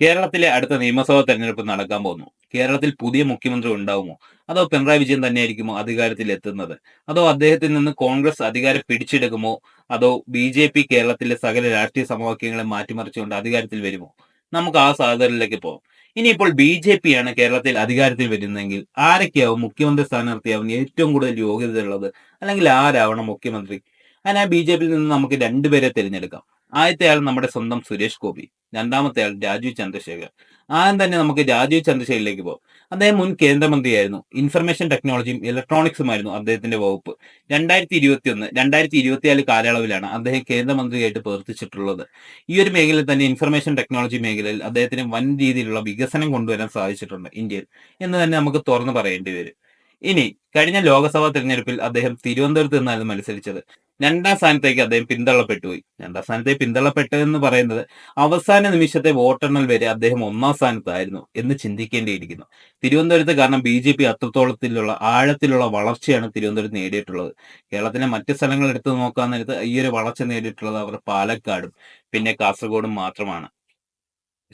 കേരളത്തിലെ അടുത്ത നിയമസഭാ തെരഞ്ഞെടുപ്പ് നടക്കാൻ പോകുന്നു. കേരളത്തിൽ പുതിയ മുഖ്യമന്ത്രി ഉണ്ടാവുമോ? അതോ പിണറായി വിജയൻ തന്നെയായിരിക്കുമോ അധികാരത്തിൽ എത്തുന്നത്? അതോ അദ്ദേഹത്തിൽ നിന്ന് കോൺഗ്രസ് അധികാരം പിടിച്ചെടുക്കുമോ? അതോ ബി ജെ പി കേരളത്തിലെ സകല രാഷ്ട്രീയ സമവാക്യങ്ങളെ മാറ്റിമറിച്ചുകൊണ്ട് അധികാരത്തിൽ വരുമോ? നമുക്ക് ആ സാധ്യതകളിലേക്ക് പോകാം. ഇനിയിപ്പോൾ ബി ജെ പി ആണ് കേരളത്തിൽ അധികാരത്തിൽ വരുന്നതെങ്കിൽ ആരൊക്കെയാവും മുഖ്യമന്ത്രി സ്ഥാനാർത്ഥിയാവും ഏറ്റവും കൂടുതൽ യോഗ്യതയുള്ളത്? അല്ലെങ്കിൽ ആരാവണം മുഖ്യമന്ത്രി? അതിനാ ബി ജെ പിയിൽ നിന്ന് നമുക്ക് രണ്ടുപേരെ തിരഞ്ഞെടുക്കാം. ആദ്യത്തെ ആൾ നമ്മുടെ സ്വന്തം സുരേഷ് ഗോപി രണ്ടാമത്തെ ആൾ രാജീവ് ചന്ദ്രശേഖർ. ആദ്യം തന്നെ നമുക്ക് രാജീവ് ചന്ദ്രശേഖരിലേക്ക് പോകും. അദ്ദേഹം മുൻ കേന്ദ്രമന്ത്രിയായിരുന്നു. ഇൻഫർമേഷൻ ടെക്നോളജിയും ഇലക്ട്രോണിക്സുമായിരുന്നു അദ്ദേഹത്തിന്റെ വകുപ്പ്. രണ്ടായിരത്തി ഇരുപത്തി ഒന്ന് രണ്ടായിരത്തി ഇരുപത്തിനാല് കാലയളവിലാണ് അദ്ദേഹം കേന്ദ്രമന്ത്രിയായിട്ട് പ്രവർത്തിച്ചിട്ടുള്ളത്. ഈ ഒരു മേഖലയിൽ തന്നെ ഇൻഫർമേഷൻ ടെക്നോളജി മേഖലയിൽ അദ്ദേഹത്തിന് വൻ രീതിയിലുള്ള വികസനം കൊണ്ടുവരാൻ സാധിച്ചിട്ടുണ്ട് ഇന്ത്യയിൽ എന്ന് തന്നെ നമുക്ക് തുറന്നു പറയേണ്ടി വരും. ഇനി കഴിഞ്ഞ ലോക്സഭാ തെരഞ്ഞെടുപ്പിൽ അദ്ദേഹം തിരുവനന്തപുരത്ത് നിന്നായിരുന്നു മത്സരിച്ചത്. രണ്ടാം സ്ഥാനത്തേക്ക് അദ്ദേഹം പിന്തള്ളപ്പെട്ടു പോയി രണ്ടാം സ്ഥാനത്തേക്ക് പിന്തള്ളപ്പെട്ടതെന്ന് പറയുന്നത് അവസാന നിമിഷത്തെ വോട്ടെണ്ണൽ വരെ അദ്ദേഹം ഒന്നാം സ്ഥാനത്തായിരുന്നു എന്ന് ചിന്തിക്കേണ്ടിയിരിക്കുന്നു. തിരുവനന്തപുരത്ത് കാരണം ബി ജെ പി അത്രത്തോളത്തിലുള്ള ആഴത്തിലുള്ള വളർച്ചയാണ് തിരുവനന്തപുരത്ത് നേടിയിട്ടുള്ളത്. കേരളത്തിലെ മറ്റ് സ്ഥലങ്ങൾ എടുത്തു നോക്കാൻ നേരത്ത് ഈ ഒരു വളർച്ച നേടിയിട്ടുള്ളത് അവർ പാലക്കാടും പിന്നെ കാസർഗോഡും മാത്രമാണ്.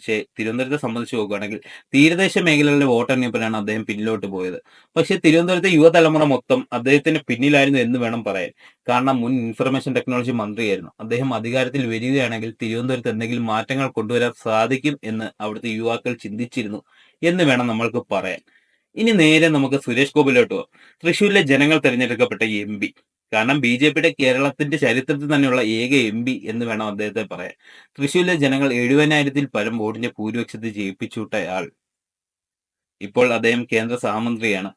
പക്ഷേ തിരുവനന്തപുരത്തെ സംബന്ധിച്ച് നോക്കുകയാണെങ്കിൽ തീരദേശ മേഖലകളിലെ വോട്ടെണ്ണിയപ്പോഴാണ് അദ്ദേഹം പിന്നിലോട്ട് പോയത്. പക്ഷെ തിരുവനന്തപുരത്തെ യുവതലമുറ മൊത്തം അദ്ദേഹത്തിന് പിന്നിലായിരുന്നു എന്ന് വേണം പറയാൻ. കാരണം മുൻ ഇൻഫർമേഷൻ ടെക്നോളജി മന്ത്രിയായിരുന്നു. അദ്ദേഹം അധികാരത്തിൽ വരികയാണെങ്കിൽ തിരുവനന്തപുരത്ത് എന്തെങ്കിലും മാറ്റങ്ങൾ കൊണ്ടുവരാൻ സാധിക്കും എന്ന് അവിടുത്തെ യുവാക്കൾ ചിന്തിച്ചിരുന്നു എന്ന് വേണം നമ്മൾക്ക് പറയാൻ. ഇനി നേരെ നമുക്ക് സുരേഷ് ഗോപിലോട്ട് പോകാം തൃശ്ശൂരിലെ ജനങ്ങൾ തിരഞ്ഞെടുക്കപ്പെട്ട എം പി. കാരണം ബി ജെ പിയുടെ കേരളത്തിന്റെ ചരിത്രത്തിൽ തന്നെയുള്ള ഏക എം പി എന്ന് വേണം അദ്ദേഹത്തെ പറയാൻ. തൃശ്ശൂരിലെ ജനങ്ങൾ എഴുപതിനായിരത്തിൽ പരം വോട്ടിന്റെ ഭൂരിപക്ഷത്തിൽ ജയിപ്പിച്ചുവിട്ടയാൾ ഇപ്പോൾ അദ്ദേഹം കേന്ദ്ര സഹമന്ത്രിയാണ്.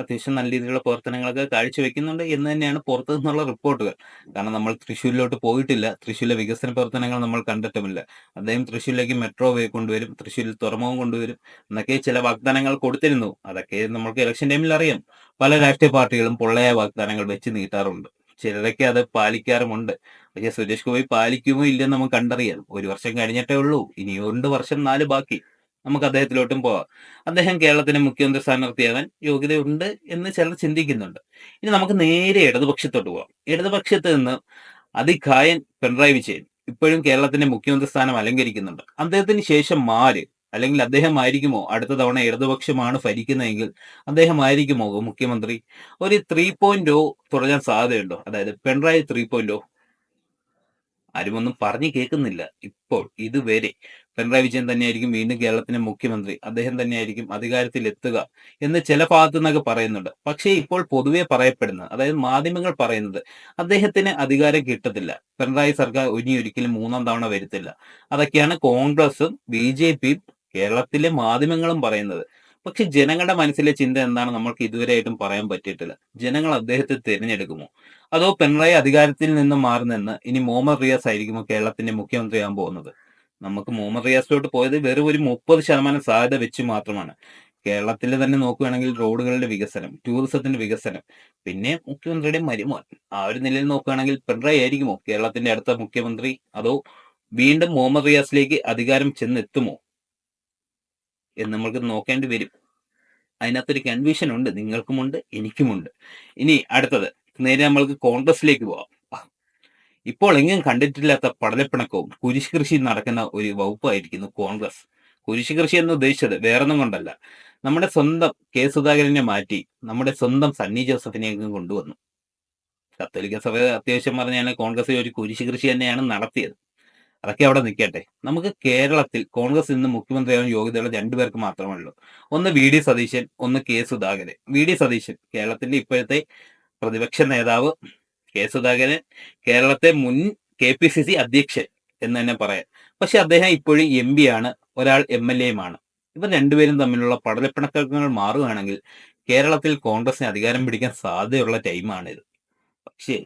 അത്യാവശ്യം നല്ല രീതിയിലുള്ള പ്രവർത്തനങ്ങളൊക്കെ കാഴ്ചവെക്കുന്നുണ്ട് എന്ന് തന്നെയാണ് പുറത്തു നിന്നുള്ള റിപ്പോർട്ടുകൾ. കാരണം നമ്മൾ തൃശ്ശൂരിലോട്ട് പോയിട്ടില്ല. തൃശ്ശൂരിലെ വികസന പ്രവർത്തനങ്ങൾ നമ്മൾ കണ്ടിട്ടുമില്ല അദ്ദേഹം തൃശ്ശൂരിലേക്ക് മെട്രോ വേ കൊണ്ടുവരും തൃശ്ശൂരിൽ തുറമുഖം കൊണ്ടുവരും എന്നൊക്കെ ചില വാഗ്ദാനങ്ങൾ കൊടുത്തിരുന്നു. അതൊക്കെ നമുക്ക് ഇലക്ഷൻ ടൈമിൽ അറിയാം. പല രാഷ്ട്രീയ പാർട്ടികളും പൊള്ളയായ വാഗ്ദാനങ്ങൾ വെച്ച് നീട്ടാറുണ്ട്. ചിലരൊക്കെ അത് പാലിക്കാറുമുണ്ട്. പക്ഷെ സുരേഷ് ഗോപി പാലിക്കുമോ ഇല്ലെന്ന് നമുക്ക് കണ്ടറിയാം. ഒരു വർഷം കഴിഞ്ഞിട്ടേ ഉള്ളൂ. ഇനി രണ്ട് വർഷം നാല് ബാക്കി. നമുക്ക് അദ്ദേഹത്തിലോട്ടും പോവാം. അദ്ദേഹം കേരളത്തിന്റെ മുഖ്യമന്ത്രി സ്ഥാനാർത്ഥിയാകാൻ യോഗ്യതയുണ്ട് എന്ന് ചിലർ ചിന്തിക്കുന്നുണ്ട്. ഇനി നമുക്ക് നേരെ ഇടതുപക്ഷത്തോട്ട് പോവാം. ഇടതുപക്ഷത്ത് നിന്ന് അതിഖായൻ പിണറായി വിജയൻ ഇപ്പോഴും കേരളത്തിന്റെ മുഖ്യമന്ത്രി സ്ഥാനം അലങ്കരിക്കുന്നുണ്ട്. അദ്ദേഹത്തിന് ശേഷം മാര് അല്ലെങ്കിൽ അദ്ദേഹം ആയിരിക്കുമോ അടുത്ത തവണ ഇടതുപക്ഷമാണ് ഭരിക്കുന്നതെങ്കിൽ അദ്ദേഹം ആയിരിക്കുമോ മുഖ്യമന്ത്രി? ഒരു ത്രീ പോയിന്റ് ഓ തുടരാൻ സാധ്യതയുണ്ടോ? അതായത് പിണറായി ത്രീ പോയിന്റ് ഓ ആരുമൊന്നും പറഞ്ഞു കേൾക്കുന്നില്ല ഇപ്പോൾ ഇതുവരെ. പിണറായി വിജയൻ തന്നെയായിരിക്കും വീണ്ടും കേരളത്തിന്റെ മുഖ്യമന്ത്രി. അദ്ദേഹം തന്നെയായിരിക്കും അധികാരത്തിൽ എത്തുക എന്ന് ചില ഭാഗത്തു നിന്നൊക്കെ പറയുന്നുണ്ട്. പക്ഷേ ഇപ്പോൾ പൊതുവെ പറയപ്പെടുന്നത് അതായത് മാധ്യമങ്ങൾ പറയുന്നത് അദ്ദേഹത്തിന് അധികാരം കിട്ടത്തില്ല. പിണറായി സർക്കാർ ഇനി ഒരിക്കലും മൂന്നാം തവണ വരുത്തില്ല. അതൊക്കെയാണ് കോൺഗ്രസും ബി ജെ പിയും കേരളത്തിലെ മാധ്യമങ്ങളും പറയുന്നത്. പക്ഷെ ജനങ്ങളുടെ മനസ്സിലെ ചിന്ത എന്താണ് നമ്മൾക്ക് ഇതുവരെയായിട്ടും പറയാൻ പറ്റിയിട്ടില്ല. ജനങ്ങൾ അദ്ദേഹത്തെ തിരഞ്ഞെടുക്കുമോ? അതോ പിണറായി അധികാരത്തിൽ നിന്ന് മാറുന്നെന്ന് ഇനി മുഹമ്മദ് റിയാസ് ആയിരിക്കുമോ കേരളത്തിന്റെ മുഖ്യമന്ത്രിയാകാൻ പോകുന്നത്? നമുക്ക് മുഹമ്മദ് റിയാസിലോട്ട് പോയത് വെറും ഒരു മുപ്പത് ശതമാനം സാധ്യത വെച്ച് മാത്രമാണ്. കേരളത്തിൽ തന്നെ നോക്കുകയാണെങ്കിൽ റോഡുകളുടെ വികസനം ടൂറിസത്തിന്റെ വികസനം പിന്നെ മുഖ്യമന്ത്രിയുടെ മരുമോൻ. ആ ഒരു നിലയിൽ നോക്കുകയാണെങ്കിൽ പിണറായി ആയിരിക്കുമോ? കേരളത്തിന്റെ അടുത്ത മുഖ്യമന്ത്രി അതോ വീണ്ടും മുഹമ്മദ് റിയാസിലേക്ക് അധികാരം ചെന്നെത്തുമോ? എന്ന് നമ്മൾക്ക് നോക്കേണ്ടി വരും. അതിനകത്തൊരു കൺഫ്യൂഷൻ ഉണ്ട് നിങ്ങൾക്കുമുണ്ട് എനിക്കുമുണ്ട്. ഇനി അടുത്തത് നേരെ നമ്മൾക്ക് കോൺഗ്രസിലേക്ക് പോവാം. ഇപ്പോൾ എങ്ങും കണ്ടിട്ടില്ലാത്ത പടലപ്പിണക്കവും കുരിശ് കൃഷി നടക്കുന്ന ഒരു വകുപ്പായിരിക്കുന്നു കോൺഗ്രസ്. കുരിശ് കൃഷി എന്ന് ഉദ്ദേശിച്ചത് വേറൊന്നും കൊണ്ടല്ല. നമ്മുടെ സ്വന്തം കെ സുധാകരനെ മാറ്റി നമ്മുടെ സ്വന്തം സണ്ണി ജോസഫിനെ അങ്ങ് കൊണ്ടുവന്നു. കത്തോലിക്ക സഭ അത്യാവശ്യം പറഞ്ഞാൽ കോൺഗ്രസ് ഒരു കുരിശ് കൃഷി തന്നെയാണ് നടത്തിയത്. അതൊക്കെ അവിടെ നിൽക്കട്ടെ. നമുക്ക് കേരളത്തിൽ കോൺഗ്രസ് ഇന്ന് മുഖ്യമന്ത്രിയാവാൻ യോഗ്യതയുള്ള രണ്ടുപേർക്ക് മാത്രമേ ഉള്ളൂ ഒന്ന് വി ഡി സതീശൻ ഒന്ന് K Sudhakaran. V D Satheesan കേരളത്തിന്റെ ഇപ്പോഴത്തെ പ്രതിപക്ഷ നേതാവ് കെ സുധാകരൻ കേരളത്തെ മുൻ കെ പി സി സി അധ്യക്ഷൻ എന്ന് തന്നെ പറയാം. പക്ഷെ അദ്ദേഹം ഇപ്പോഴും എം പി ആണ്. ഒരാൾ എം എൽ എയുമാണ് ഇവർ രണ്ടുപേരും തമ്മിലുള്ള പടലപ്പിണക്കങ്ങൾ മാറുകയാണെങ്കിൽ കേരളത്തിൽ കോൺഗ്രസിന് അധികാരം പിടിക്കാൻ സാധ്യതയുള്ള ടൈമാണിത് പക്ഷേ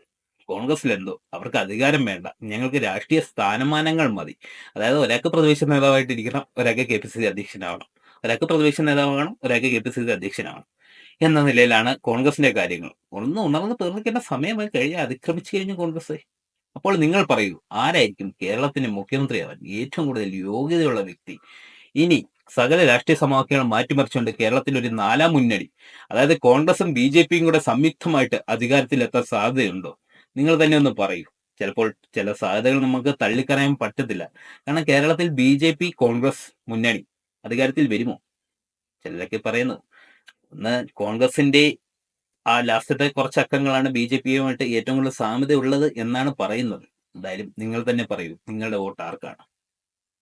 കോൺഗ്രസിൽ എന്തോ അവർക്ക് അധികാരം വേണ്ട. ഞങ്ങൾക്ക് രാഷ്ട്രീയ സ്ഥാനമാനങ്ങൾ മതി. അതായത് ഒരാൾക്ക് പ്രതിപക്ഷ നേതാവായിട്ടിരിക്കണം ഒരാൾക്ക് കെ പി സി സി അധ്യക്ഷനാവണം. ഒരാൾക്ക് പ്രതിപക്ഷ നേതാവാകണം ഒരാൾക്ക് കെ പി സി സി അധ്യക്ഷനാവണം. എന്ന നിലയിലാണ് കോൺഗ്രസിന്റെ കാര്യങ്ങൾ. ഒന്ന് ഉണർന്ന് തീർന്നിക്കേണ്ട സമയമായി കഴിഞ്ഞ അതിക്രമിച്ചു കഴിഞ്ഞു കോൺഗ്രസ്. അപ്പോൾ നിങ്ങൾ പറയൂ ആരായിരിക്കും കേരളത്തിന്റെ മുഖ്യമന്ത്രിയാവാൻ ഏറ്റവും കൂടുതൽ യോഗ്യതയുള്ള വ്യക്തി? ഇനി സകല രാഷ്ട്രീയ സമവാക്യങ്ങൾ മാറ്റിമറിച്ചുകൊണ്ട് കേരളത്തിൽ ഒരു നാലാം മുന്നണി അതായത് കോൺഗ്രസും ബി ജെ പിയും കൂടെ സംയുക്തമായിട്ട് അധികാരത്തിലെത്താൻ സാധ്യതയുണ്ടോ? നിങ്ങൾ തന്നെ ഒന്ന് പറയൂ. ചിലപ്പോൾ ചില സാധ്യതകൾ നമുക്ക് തള്ളിക്കറയാൻ പറ്റത്തില്ല. കാരണം കേരളത്തിൽ ബി ജെ പി കോൺഗ്രസ് മുന്നണി അധികാരത്തിൽ വരുമോ? ചിലരൊക്കെ പറയുന്നു ഒന്ന് കോൺഗ്രസിന്റെ ആ ലാസ്റ്റത്തെ കുറച്ച് അക്കങ്ങളാണ് ബി ജെ പിയുമായിട്ട് ഏറ്റവും കൂടുതൽ സാമ്യത ഉള്ളത് എന്നാണ് പറയുന്നത്. എന്തായാലും നിങ്ങൾ തന്നെ പറയൂ നിങ്ങളുടെ വോട്ട് ആർക്കാണ്?